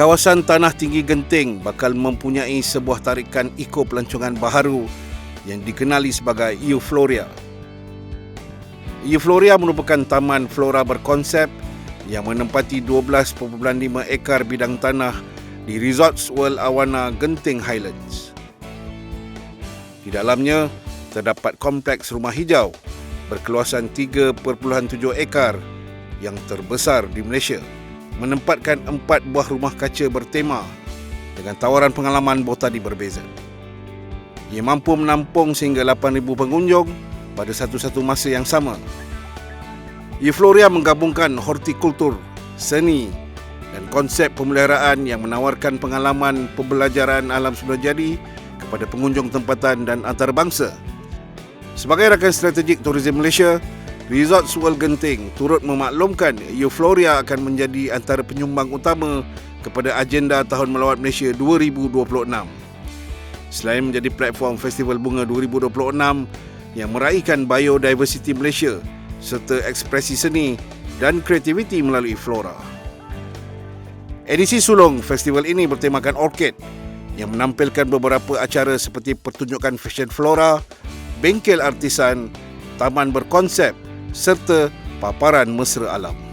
Kawasan Tanah Tinggi Genting bakal mempunyai sebuah tarikan eko pelancongan baharu yang dikenali sebagai Eufloria. Eufloria merupakan taman flora berkonsep yang menempati 12.5 ekar bidang tanah di Resorts World Awana Genting Highlands. Di dalamnya terdapat kompleks rumah hijau berkeluasan 3.7 ekar yang terbesar di Malaysia menempatkan empat buah rumah kaca bertema dengan tawaran pengalaman botani berbeza. Ia mampu menampung sehingga 8,000 pengunjung pada satu-satu masa yang sama. Eufloria menggabungkan hortikultur, seni dan konsep pemeliharaan yang menawarkan pengalaman pembelajaran alam semula jadi kepada pengunjung tempatan dan antarabangsa. Sebagai rakan strategik Tourism Malaysia, Resort World Genting turut memaklumkan Eufloria akan menjadi antara penyumbang utama kepada agenda Tahun Melawat Malaysia 2026. Selain menjadi platform Festival Bunga 2026 yang meraihkan biodiversity Malaysia serta ekspresi seni dan kreativiti melalui flora. Edisi sulung festival ini bertemakan orkid yang menampilkan beberapa acara seperti pertunjukan fashion flora, bengkel artisan, taman berkonsep serta paparan mesra alam.